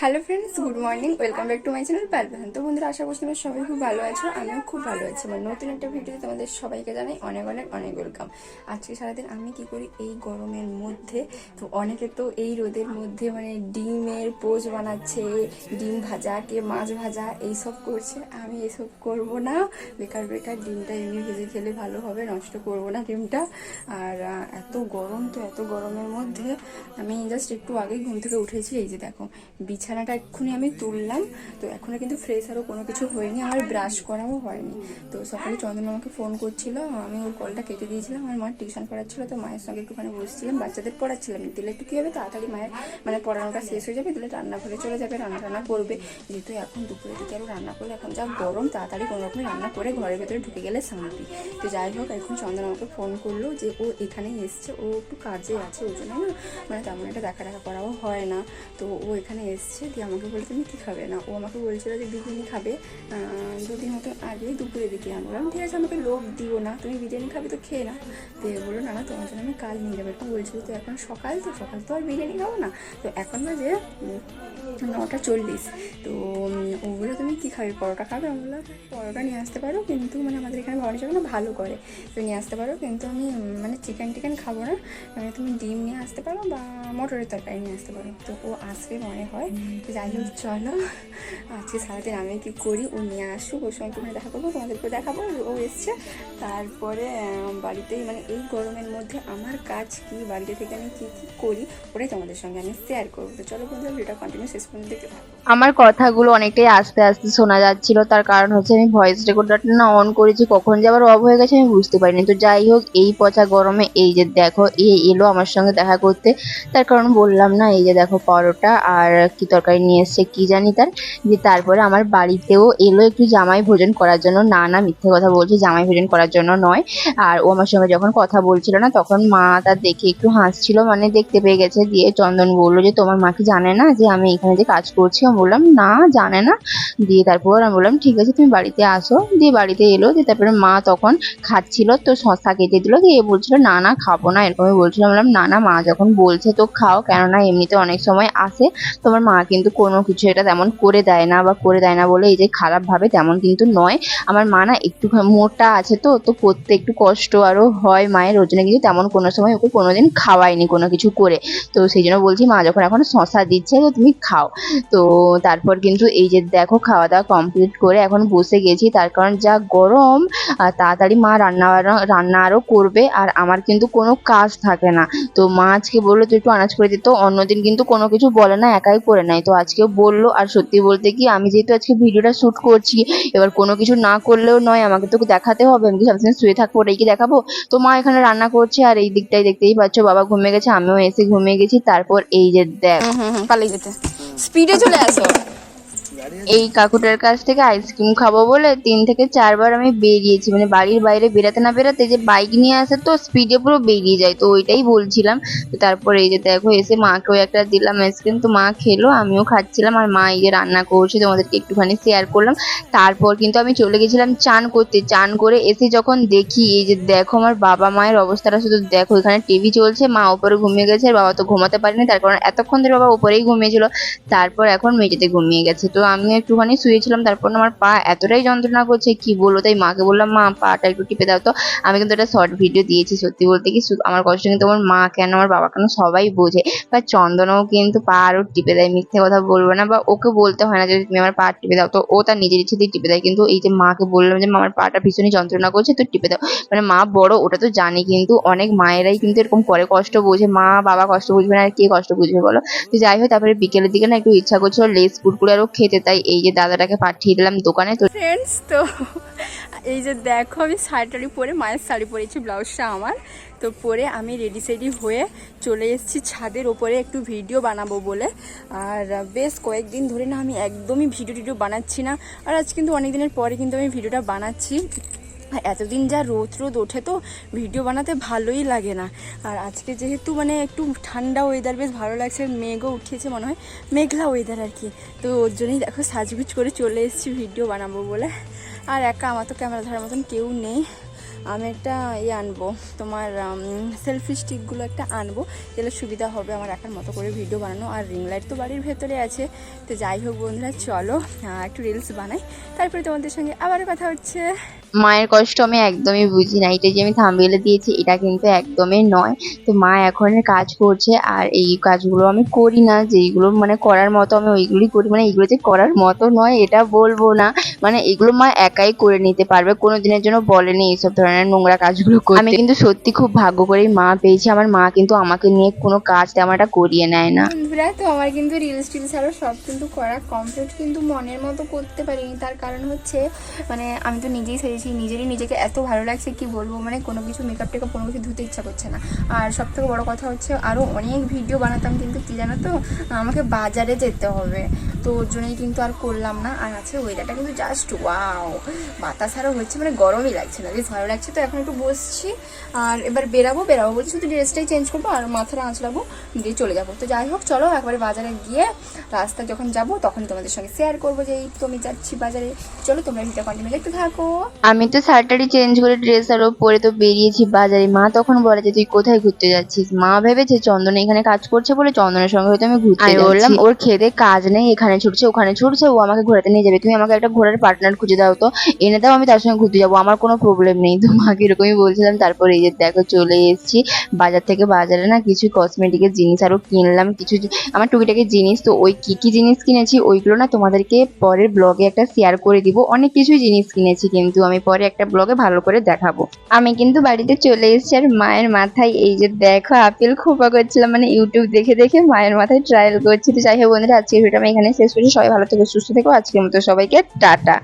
Good morning, welcome back to my channel পারবেন তো বন্ধুরা, আশা করছি তোমরা সবাই খুব ভালো আছো, আমিও খুব ভালো আছি। আমার নতুন একটা ভিডিওতে তোমাদের সবাইকে জানাই অনেক অনেক অনেক ওয়েলকাম। আজকে সারাদিন আমি কি করি? এই গরমের মধ্যে, তো অনেকে তো এই রোদের মধ্যে মানে ডিমের পোজ বানাচ্ছে, ডিম ভাজা, কে মাছ ভাজা, এইসব করছে। আমি এসব করব না, বেকার বেকার ডিমটা এমনি ভেজে খেলে ভালো হবে, নষ্ট করব না ডিমটা। আর এত গরম তো, এত গরমের মধ্যে আমি জাস্ট একটু আগে ঘুম থেকে উঠেছি, এই যে দেখো বিছানাটা এক্ষুনি আমি তুললাম। তো এখনও কিন্তু ফ্রেশ আরও কোনো কিছু হয়নি আমার ব্রাশ করাও হয়নি। তো সকালে চন্দন আমাকে ফোন করছিল, আমি ওর কলটা কেটে দিয়েছিলাম আমার মা টিউশন পড়াচ্ছিল, তো মায়ের সঙ্গে একটুখানি বসছিলাম, বাচ্চাদের পড়াচ্ছিলাম দিলে একটু কী হবে, তাড়াতাড়ি মায়ের মানে পড়ানোটা শেষ হয়ে যাবে, দিলে রান্নাঘরে চলে যাবে রান্না টান্না করবে। যেহেতু এখন দুপুরের দিকে আরও রান্না করলে, এখন যা গরম, তাড়াতাড়ি কোনো রকম রান্না করে ঘরের ভেতরে ঢুকে গেলে শান্তি। তো যাই হোক, এখন চন্দন আমাকে ফোন করল যে ও এখানেই এসছে, ও একটু কাজে আছে, ওই জন্য না মানে তেমন একটা দেখা দেখা করাও হয় না। তো ও এখানে এসছে দিয়ে আমাকে বলে তুমি কী খাবে? না, ও আমাকে বলছিল যে, বিরিয়ানি খাবে। দুদিন মতো আগে দুপুরের দিকে আমি বললাম ঠিক আছে আমাকে লোভ দিও না, তুমি বিরিয়ানি খাবে তো খেয়ে না তো বলল, না না, তোমার জন্য আমি কাল নিয়ে যাব। এরকম বলছিল, তো এখন সকাল তো সকাল তো আর বিরিয়ানি খাব না। তো এখন বাজে নটা চল্লিশ। তো ও বলল, তুমি কী খাবে? পরোটা খাবে? আমি বললাম, পরোটা নিয়ে আসতে পারো, কিন্তু মানে আমাদের এখানে ভবানী না ভালো করে। তো নিয়ে আসতে পারো, কিন্তু আমি মানে চিকেন টিকেন খাব না। মানে তুমি ডিম নিয়ে আসতে পারো বা মটরের তরকারি নিয়ে আসতে পারো। তো ও আসবে মনে হয় যাই হোক, চলো। আজকে সারাদিন আমি কি করি? ও নিয়ে আসুক, ওর সঙ্গে তোমার দেখা করব তোমাদেরকে দেখাবো ও এসছে। তারপরে বাড়িতেই মানে এই গরমের মধ্যে আমার কাজ কি, বাড়িতে থেকে আমি কী কী করি, ওটাই তোমাদের সঙ্গে আমি শেয়ার করব। তো চলো বন্ধুরা ভিডিওটা কন্টিনিউ শেষ পর্যন্ত দেখতে থাকো। আমার কথাগুলো অনেকটাই আস্তে আস্তে শোনা যাচ্ছিল। তার কারণ হচ্ছে আমি ভয়েস রেকর্ডারটা না অন করেছি, কখন যে আবার অফ হয়ে গেছে আমি বুঝতে পারিনি। তো যাই হোক, এই পচা গরমে এই যে দেখো, এ এলো আমার সঙ্গে দেখা করতে। তার কারণ বললাম না, এই যে দেখো পরোটা আর কি তরকারি নিয়ে এসছে, কি জানি তার? যে তারপরে আমার বাড়িতেও এলো একটু জামাই ভোজন করার জন্য। না না, মিথ্যে কথা বলছি, জামাই ভোজন করার জন্য নয়। আর ও আমার সঙ্গে যখন কথা বলছিল না, তখন মা তার দেখে একটু হাসছিল। মানে দেখতে পেয়ে গেছে, দিয়ে চন্দন বলল যে, তোমার মা কি জানে না যে আমি এখানে যে কাজ করছি? আমি বললাম, না, জানে না। দিয়ে তারপর আমি বললাম, ঠিক আছে, তুমি বাড়িতে আসো। দিয়ে বাড়িতে এলো, দিয়ে তারপরে মা তখন খাচ্ছিল, তো শসা কেটে দিল, দিয়ে এ বলছিল, না না, খাব না। এরকমই বলছিল বললাম, না না, মা যখন বলছে, তো খাও। কেননা এমনিতে অনেক সময় আসে, তোমার মা কিন্তু কোনো কিছু এটা তেমন করে দেয় না বা করে দেয় না বলে এই যে খারাপ ভাবে তেমন কিন্তু নয়। আমার মা না একটু মোটা আছে তো তো করতে একটু কষ্ট আরও হয় মায়ের ওই জন্য কিন্তু তেমন কোনো সময় ওকে কোনোদিন খাওয়ায়নি কোনো কিছু করে। তো সেই জন্য বলছি, মা যখন এখন শশা দিচ্ছে, তো তুমি খাও। তো তারপর কিন্তু এই যে দেখো খাওয়া দাওয়া কমপ্লিট করে এখন বসে গেছি, তার কারণ যা গরম আর তাড়াতাড়ি মা রান্না রান্না আরও করবে আর আমার কিন্তু কোনো কাজ থাকে না। তো মা আজকে বলল তুই একটু আনাজ করে দিত অন্যদিন কিন্তু কোনো কিছু বলে না, একাই করে নেয়। তো আজকে বলল আর সত্যি বলতে কি, আমি যেহেতু আজকে ভিডিওটা শ্যুট করছি, এবার কোনো কিছু না করলেও নয়, আমাকে তো দেখাতে হবে, আমি কি সবসময় শুয়ে থাকব, ওটাই কি দেখাবো? তো মা এখানে রান্না করছে আর এই দিকটাই দেখতেই পাচ্ছ, বাবা ঘুমিয়ে গেছে, আমিও এসে ঘুমিয়ে গেছি, তারপর এই যে দেখ পালিয়ে যেতে। স্পিডে চলে আসো। এই কাকুটার কাছ থেকে আইসক্রিম খাব বলে তিন থেকে চারবার আমি বেরিয়েছি। মানে বাড়ির বাইরে বেরাতে না বেরাতে যে বাইক নিয়ে আসে তো স্পিডে পুরো বেরিয়ে যায়। তো ওইটাই বলছিলাম। তো তারপরে এই যে দেখো এসে মাকেও একটা দিলাম আইসক্রিম। তো মা খেলো, আমিও খাচ্ছিলাম। আর মা এই যে রান্না করছে, তোমাদেরকে একটুখানি শেয়ার করলাম। তারপর কিন্তু আমি চলে গেছিলাম চান করতে। চান করে এসে যখন দেখি, এই যে দেখো আমার বাবা মায়ের অবস্থাটা শুধু দেখো, এখানে টিভি চলছে, মা ওপরে ঘুমিয়ে গেছে। আর বাবা তো ঘুমাতে পারেনি, তার কারণ এতক্ষণ ধরে বাবা উপরেই ঘুমিয়েছিল। তারপর এখন মেঝেতে ঘুমিয়ে গেছে। তো আমি একটুখানি শুয়েছিলাম, তারপর আমার পা এতটাই যন্ত্রণা করছে, কি বলব? তাই মাকে বললাম, মা, পাটা একটু টিপে দাও তো। আমি কিন্তু একটা শর্ট ভিডিও দিয়েছি, সত্যি বলতে কি আমার কষ্ট কিন্তু আমার মা কেন, আমার বাবা কেন সবাই বোঝে। বা চন্দনও কিন্তু পা আরও টিপে দেয়, মিথ্যে কথা বলব না, বা ওকে বলতে হয় না যে, তুমি আমার পা টিপে দাও। তো ও তার নিজের ইচ্ছেতেই টিপে দেয়, কিন্তু এই যে মাকে বললাম যে আমার পাটা ভীষণই যন্ত্রণা করছে, তো টিপে দাও। মানে মা বড়, ওটা তো জানি কিন্তু, অনেক মায়েরাই কিন্তু এরকম করে, কষ্ট বোঝে। মা, বাবা কষ্ট বুঝবে না, আর কে কষ্ট বুঝবে বলো? তো যাই হোক, তারপরে বিকেলের দিকে না একটু ইচ্ছা করছিল, লেস কুরকুরে আরও খেতে তাই এই যে দাদাটাকে পাঠিয়ে দিলাম দোকানে। তো ফ্রেন্ডস তো এই যে দেখো, আমি শাড়ি টাড়ি পরে, মায়ের শাড়ি পরেছি, ব্লাউজটা আমার। তো পরে আমি রেডি সেডি হয়ে চলে এসেছি ছাদের ওপরে একটু ভিডিও বানাবো বলে। আর বেশ কয়েকদিন ধরে না আমি একদমই ভিডিও টিডিও বানাচ্ছি না। আর আজ কিন্তু অনেক দিনের পরে কিন্তু আমি ভিডিওটা বানাচ্ছি। এতদিন যা রোদ রোদ ওঠে তো, ভিডিও বানাতে ভালোই লাগে না। আর আজকে যেহেতু মানে একটু ঠান্ডা ওয়েদার বেশ ভালো লাগছে, মেঘও উঠিয়েছে মনে হয়, মেঘলা ওয়েদার আর কি। তো ওর জন্যই দেখো সাজগুজ করে চলে এসেছি ভিডিও বানাবো বলে। আর একা, আমার তো ক্যামেরা ধরার মতন কেউ নেই। আমি একটা ইয়ে আনব, তোমার সেলফি স্টিকগুলো একটা আনব তাহলে সুবিধা হবে আমার একার মতো করে ভিডিও বানানো। আর রিং লাইট তো বাড়ির ভেতরে আছে। তো যাই হোক বন্ধুরা, চলো একটু রিলস বানাই। তারপরে তোমাদের সঙ্গে আবারও কথা হচ্ছে। মায়ের কষ্ট আমি একদমই বুঝি না। এটা যে আমি থাম্বেলে দিয়েছি এটা কিন্তু একদমই নয়। তো মা এখন কাজ করছে আর এই কাজগুলো আমি করি না। যেইগুলো মানে করার মতো আমি ওইগুলোই করি। মানে এইগুলো যে করার মতো নয় এটা বলব না। মানে এগুলো মা একাই করে নিতে পারবে। কোনো দিনের জন্য বলেনি এইসব ধরনের নোংরা কাজগুলো করতে। আমি কিন্তু সত্যি খুব ভাগ্য করেই মা পেয়েছি। আমার মা কিন্তু আমাকে নিয়ে কোনো কাজ তেমন একটা করিয়ে নেয় না। তো আমার কিন্তু রিলস টিলস আরও সব কিন্তু করা কমপ্লিট কিন্তু মনের মতো করতে পারিনি। তার কারণ হচ্ছে মানে আমি তো নিজেই সেরেছি নিজেরই নিজেকে এত ভালো লাগছে, কি বলব? মানে কোনো কিছু মেকআপ টেকআপ কোনো কিছু ধুতে ইচ্ছা করছে না। আর সব থেকে বড়ো কথা হচ্ছে আরও অনেক ভিডিও বানাতাম কিন্তু কী জানো তো? আমাকে বাজারে যেতে হবে। তো ওর জন্যই কিন্তু আর করলাম না। আর আছে ওয়েদারটা কিন্তু জাস্ট ওয়াও বাতাস আরও হচ্ছে মানে গরমই লাগছে না। বেশ ভালো লাগছে তো এখন একটু বসছি। আর এবার বেরাবো বেরাবো বলছি শুধু ড্রেসটাই চেঞ্জ করব আর মাথাটা আঁচড়াবো দিয়ে চলে যাব। তো যাই হোক চলো একবারে বাজারে গিয়ে রাস্তা যখন যাব তখন তোমাদের সঙ্গে শেয়ার করব যে এই তো আমি যাচ্ছি বাজারে। চলো তোমরা ভিডিও কন্টিনিউ দেখতে থাকো। আমি তো শার্টটারি চেঞ্জ করে ড্রেস আরও পরে তো বেরিয়েছি বাজারে। মা তখন বলে যে তুই কোথায় ঘুরতে যাচ্ছিস? মা ভেবেছে চন্দন এখানে কাজ করছে বলে চন্দনের সঙ্গে হয়তো আমি ঘুরতে বললাম ওর খেতে কাজ নেই এখানে। ছুটছে, ওখানে ছুটছে, ও আমাকে ঘোরাতে নিয়ে যাবে। তুমি আমাকে একটা ঘোরার পার্টনার খুঁজে দাও তো। এনে দাও, আমি তার সঙ্গে ঘুরতে যাব। আমার কোনো প্রবলেম নেই। তো মাকে এরকমই বলছিলাম। তারপরে এই যে দেখো, চলে এসেছি। বাজার থেকে বাজারে না কিছু কসমেটিকের জিনিস আরও কিনলাম। কিছু আমার টুকিটাকি জিনিস তো ওই কী কী জিনিস কিনেছি, ওইগুলো না তোমাদেরকে পরের ব্লগে একটা শেয়ার করে দিব। অনেক কিছুই জিনিস কিনেছি কিন্তু আমি পরে একটা ব্লগে ভালো করে দেখাবো। আমি কিন্তু বাড়িতে চলে এসেছি আর মায়ের মাথায় এই যে দেখো, আপেল খোপা করছিলাম। মানে ইউটিউব দেখে দেখে মায়ের মাথায় ট্রায়াল করছি। তো যাই হোক বন্ধুরা, আজকের ভিডিও আমি এখানে শেষ সবাই ভালো থেকো সুস্থ থেকো। আজকের মতো সবাইকে টাটা।